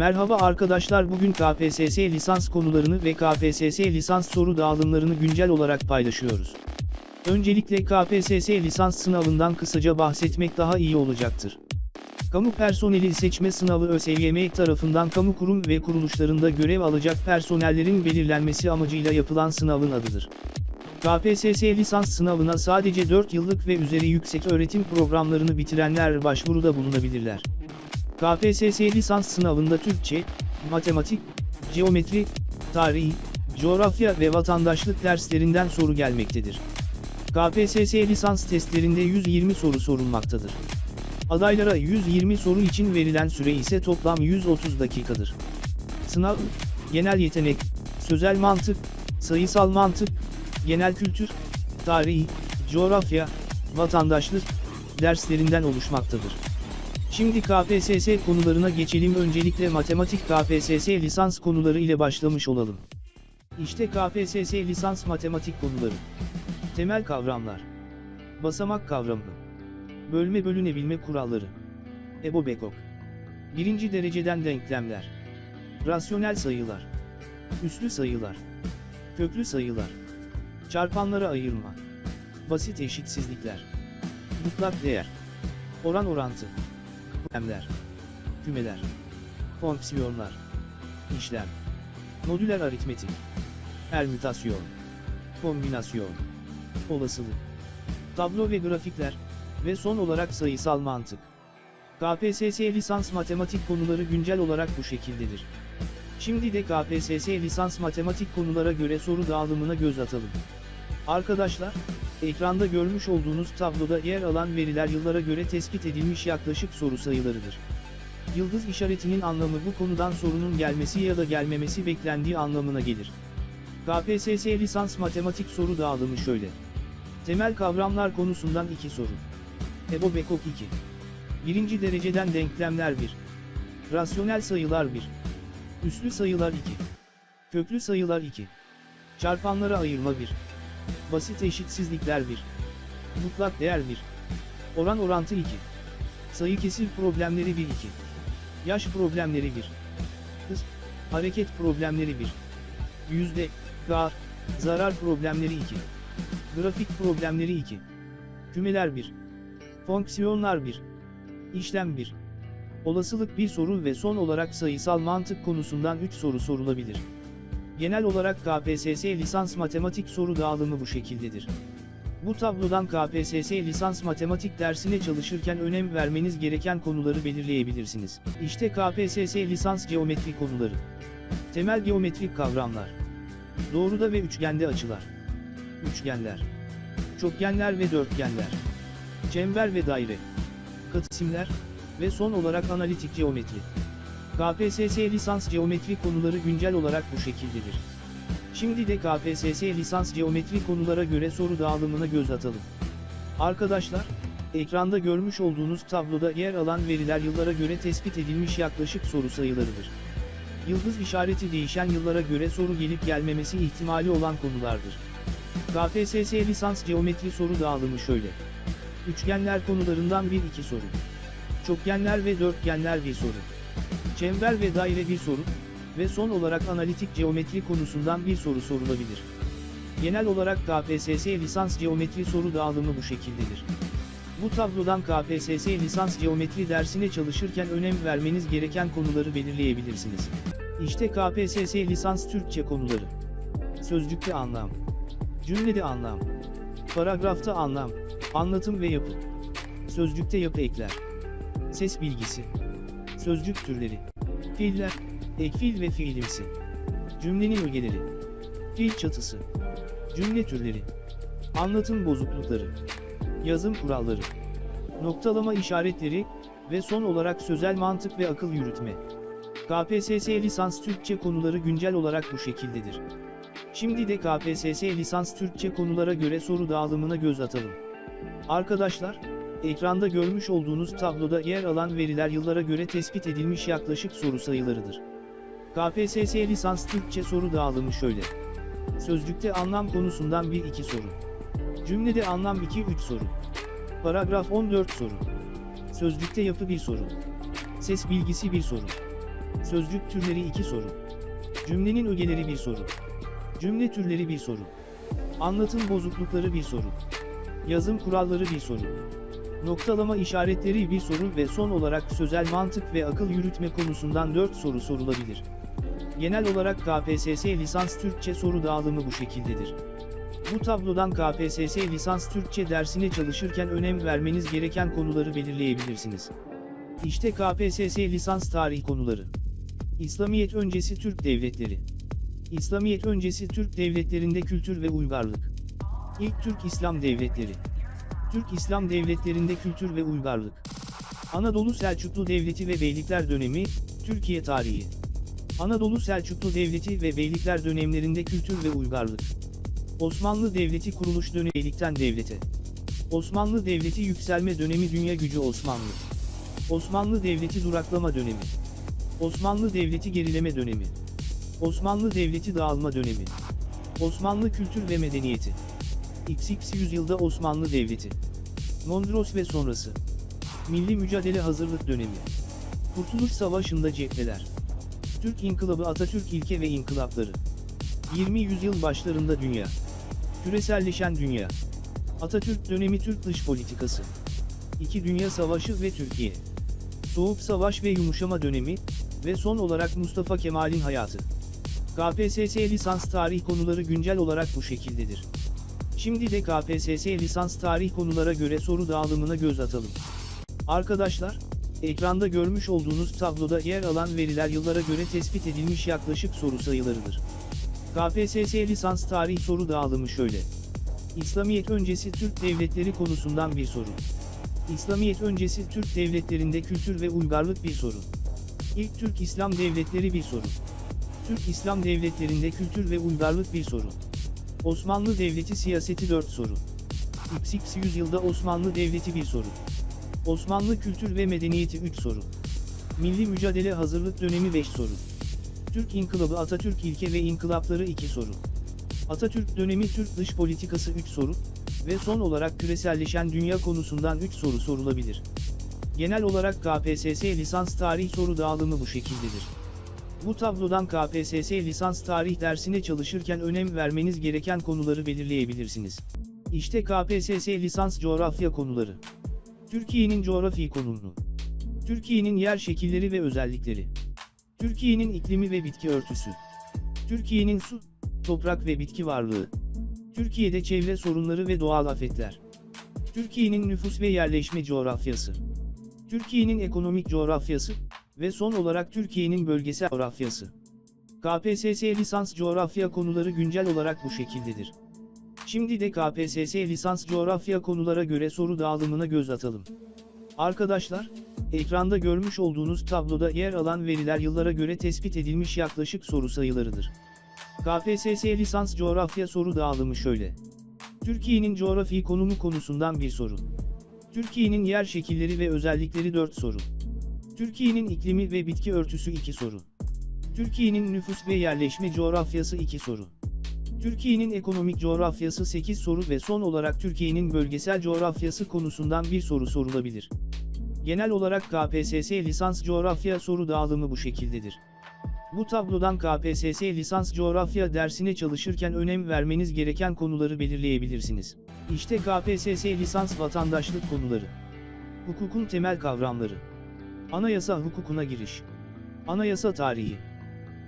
Merhaba arkadaşlar bugün KPSS lisans konularını ve KPSS lisans soru dağılımlarını güncel olarak paylaşıyoruz. Öncelikle KPSS lisans sınavından kısaca bahsetmek daha iyi olacaktır. Kamu personeli seçme sınavı ÖSYM tarafından kamu kurum ve kuruluşlarında görev alacak personellerin belirlenmesi amacıyla yapılan sınavın adıdır. KPSS lisans sınavına sadece 4 yıllık ve üzeri yüksek öğretim programlarını bitirenler başvuruda bulunabilirler. KPSS lisans sınavında Türkçe, matematik, geometri, tarih, coğrafya ve vatandaşlık derslerinden soru gelmektedir. KPSS lisans testlerinde 120 soru sorulmaktadır. Adaylara 120 soru için verilen süre ise toplam 130 dakikadır. Sınav, genel yetenek, sözel mantık, sayısal mantık, genel kültür, tarih, coğrafya, vatandaşlık derslerinden oluşmaktadır. Şimdi KPSS konularına geçelim öncelikle matematik KPSS lisans konuları ile başlamış olalım. İşte KPSS lisans matematik konuları. Temel kavramlar. Basamak kavramı. Bölme bölünebilme kuralları. Ebo Bekok. Birinci dereceden denklemler. Rasyonel sayılar. Üslü sayılar. Köklü sayılar. Çarpanlara ayırma. Basit eşitsizlikler. Mutlak değer. Oran orantı. Emler. Kümeler. Fonksiyonlar. işlem, Modüler aritmetik. Permütasyon. Kombinasyon. Olasılık. Tablo ve grafikler. Ve son olarak sayısal mantık. KPSS lisans matematik konuları güncel olarak bu şekildedir. Şimdi de KPSS lisans matematik konulara göre soru dağılımına göz atalım. Arkadaşlar, ekranda görmüş olduğunuz tabloda yer alan veriler yıllara göre tespit edilmiş yaklaşık soru sayılarıdır. Yıldız işaretinin anlamı bu konudan sorunun gelmesi ya da gelmemesi beklendiği anlamına gelir. KPSS lisans matematik soru dağılımı şöyle. Temel kavramlar konusundan 2 soru. Ebo Bekok 2. Birinci dereceden denklemler 1. Rasyonel sayılar 1. Üslü sayılar 2. Köklü sayılar 2. Çarpanlara ayırma 1. Basit eşitsizlikler 1. Mutlak değer 1. Oran orantı 2. Sayı kesir problemleri 1 2. Yaş problemleri 1. Hız, hareket problemleri 1. Yüzde, gar, zarar problemleri 2. Grafik problemleri 2. Kümeler 1. Fonksiyonlar 1. İşlem 1. Olasılık bir soru ve son olarak sayısal mantık konusundan 3 soru sorulabilir. Genel olarak KPSS lisans matematik soru dağılımı bu şekildedir. Bu tablodan KPSS lisans matematik dersine çalışırken önem vermeniz gereken konuları belirleyebilirsiniz. İşte KPSS lisans geometri konuları. Temel geometrik kavramlar. Doğruda ve üçgende açılar. Üçgenler. Çokgenler ve dörtgenler. Çember ve daire. Katsimler ve son olarak analitik geometri. KPSS lisans geometri konuları güncel olarak bu şekildedir. Şimdi de KPSS lisans geometri konulara göre soru dağılımına göz atalım. Arkadaşlar, ekranda görmüş olduğunuz tabloda yer alan veriler yıllara göre tespit edilmiş yaklaşık soru sayılarıdır. Yıldız işareti değişen yıllara göre soru gelip gelmemesi ihtimali olan konulardır. KPSS lisans geometri soru dağılımı şöyle. Üçgenler konularından 1-2 soru. Çokgenler ve dörtgenler bir soru. Çember ve daire bir soru ve son olarak analitik geometri konusundan bir soru sorulabilir. Genel olarak KPSS lisans geometri soru dağılımı bu şekildedir. Bu tablodan KPSS lisans geometri dersine çalışırken önem vermeniz gereken konuları belirleyebilirsiniz. İşte KPSS lisans Türkçe konuları. Sözcükte anlam. Cümlede anlam. Paragrafta anlam, anlatım ve yapı. Sözcükte yapı ekler. Ses bilgisi. Sözcük türleri. Fiiller, ek fiil ve fiilimsi. Cümlenin ögeleri. Fiil çatısı. Cümle türleri. Anlatım bozuklukları. Yazım kuralları. Noktalama işaretleri ve son olarak sözel mantık ve akıl yürütme. KPSS lisans Türkçe konuları güncel olarak bu şekildedir. Şimdi de KPSS lisans Türkçe konulara göre soru dağılımına göz atalım. Arkadaşlar, ekranda görmüş olduğunuz tabloda yer alan veriler yıllara göre tespit edilmiş yaklaşık soru sayılarıdır. KPSS lisans Türkçe soru dağılımı şöyle. Sözcükte anlam konusundan 1-2 soru. Cümlede anlam 2-3 soru. Paragraf 14 soru. Sözcükte yapı 1 soru. Ses bilgisi 1 soru. Sözcük türleri 2 soru. Cümlenin ögeleri bir soru. Cümle türleri bir soru. Anlatım bozuklukları bir soru. Yazım kuralları bir soru. Noktalama işaretleri bir soru ve son olarak sözel mantık ve akıl yürütme konusundan 4 soru sorulabilir. Genel olarak KPSS lisans Türkçe soru dağılımı bu şekildedir. Bu tablodan KPSS lisans Türkçe dersine çalışırken önem vermeniz gereken konuları belirleyebilirsiniz. İşte KPSS lisans tarih konuları. İslamiyet öncesi Türk devletleri. İslamiyet öncesi Türk devletlerinde kültür ve uygarlık. İlk Türk İslam devletleri. Türk İslam devletlerinde kültür ve uygarlık. Anadolu Selçuklu Devleti ve Beylikler dönemi, Türkiye tarihi. Anadolu Selçuklu Devleti ve Beylikler dönemlerinde kültür ve uygarlık. Osmanlı Devleti kuruluş dönemi Beylikten Devlete. Osmanlı Devleti yükselme dönemi Dünya gücü Osmanlı. Osmanlı Devleti duraklama dönemi. Osmanlı Devleti gerileme dönemi. Osmanlı Devleti dağılma dönemi. Osmanlı kültür ve medeniyeti. XX yüzyılda Osmanlı Devleti. Mondros ve sonrası. Milli mücadele hazırlık dönemi. Kurtuluş Savaşı'nda cepheler. Türk İnkılabı Atatürk ilke ve inkılapları. 20 yüzyıl başlarında dünya. Küreselleşen dünya. Atatürk dönemi Türk dış politikası. İki Dünya Savaşı ve Türkiye. Soğuk Savaş ve yumuşama dönemi ve son olarak Mustafa Kemal'in hayatı. KPSS lisans tarih konuları güncel olarak bu şekildedir. Şimdi de KPSS lisans tarih konulara göre soru dağılımına göz atalım. Arkadaşlar, ekranda görmüş olduğunuz tabloda yer alan veriler yıllara göre tespit edilmiş yaklaşık soru sayılarıdır. KPSS lisans tarih soru dağılımı şöyle. İslamiyet öncesi Türk devletleri konusundan bir soru. İslamiyet öncesi Türk devletlerinde kültür ve uygarlık bir soru. İlk Türk İslam devletleri bir soru. Türk İslam devletlerinde kültür ve uygarlık bir soru. Osmanlı Devleti siyaseti 4 soru. XX yüzyılda Osmanlı Devleti bir soru. Osmanlı kültür ve medeniyeti 3 soru. Milli mücadele hazırlık dönemi 5 soru. Türk İnkılabı Atatürk ilke ve inkılapları 2 soru. Atatürk dönemi Türk dış politikası 3 soru ve son olarak küreselleşen dünya konusundan 3 soru sorulabilir. Genel olarak KPSS lisans tarih soru dağılımı bu şekildedir. Bu tablodan KPSS lisans tarih dersine çalışırken önem vermeniz gereken konuları belirleyebilirsiniz. İşte KPSS lisans coğrafya konuları. Türkiye'nin coğrafi konumunu. Türkiye'nin yer şekilleri ve özellikleri. Türkiye'nin iklimi ve bitki örtüsü. Türkiye'nin su, toprak ve bitki varlığı. Türkiye'de çevre sorunları ve doğal afetler. Türkiye'nin nüfus ve yerleşme coğrafyası. Türkiye'nin ekonomik coğrafyası ve son olarak Türkiye'nin bölgesel coğrafyası. KPSS lisans coğrafya konuları güncel olarak bu şekildedir. Şimdi de KPSS lisans coğrafya konulara göre soru dağılımına göz atalım. Arkadaşlar, ekranda görmüş olduğunuz tabloda yer alan veriler yıllara göre tespit edilmiş yaklaşık soru sayılarıdır. KPSS lisans coğrafya soru dağılımı şöyle. Türkiye'nin coğrafi konumu konusundan bir soru. Türkiye'nin yer şekilleri ve özellikleri 4 soru. Türkiye'nin iklimi ve bitki örtüsü 2 soru. Türkiye'nin nüfus ve yerleşme coğrafyası 2 soru. Türkiye'nin ekonomik coğrafyası 8 soru ve son olarak Türkiye'nin bölgesel coğrafyası konusundan bir soru sorulabilir. Genel olarak KPSS lisans coğrafya soru dağılımı bu şekildedir. Bu tablodan KPSS lisans coğrafya dersine çalışırken önem vermeniz gereken konuları belirleyebilirsiniz. İşte KPSS lisans vatandaşlık konuları. Hukukun temel kavramları. Anayasa hukukuna giriş. Anayasa tarihi.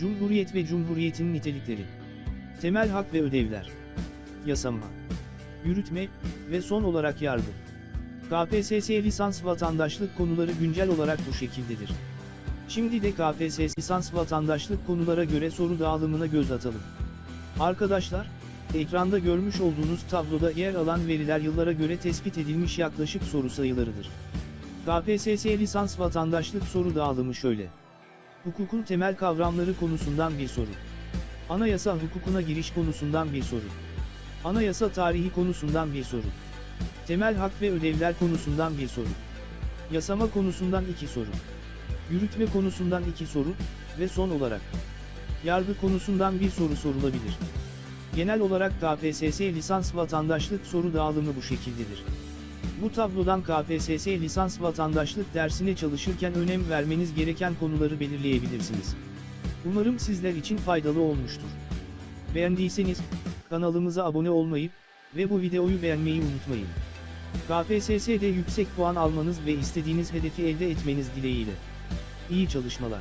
Cumhuriyet ve Cumhuriyetin nitelikleri. Temel hak ve ödevler. Yasama. Yürütme ve son olarak yargı. KPSS lisans vatandaşlık konuları güncel olarak bu şekildedir. Şimdi de KPSS lisans vatandaşlık konulara göre soru dağılımına göz atalım. Arkadaşlar, ekranda görmüş olduğunuz tabloda yer alan veriler yıllara göre tespit edilmiş yaklaşık soru sayılarıdır. KPSS lisans vatandaşlık soru dağılımı şöyle. Hukukun temel kavramları konusundan bir soru. Anayasa hukukuna giriş konusundan bir soru. Anayasa tarihi konusundan bir soru. Temel hak ve ödevler konusundan bir soru. Yasama konusundan iki soru. Yürütme konusundan iki soru ve son olarak yargı konusundan bir soru sorulabilir. Genel olarak KPSS lisans vatandaşlık soru dağılımı bu şekildedir. Bu tablodan KPSS lisans vatandaşlık dersine çalışırken önem vermeniz gereken konuları belirleyebilirsiniz. Umarım sizler için faydalı olmuştur. Beğendiyseniz, kanalımıza abone olmayı ve bu videoyu beğenmeyi unutmayın. KPSS'de yüksek puan almanız ve istediğiniz hedefi elde etmeniz dileğiyle. İyi çalışmalar.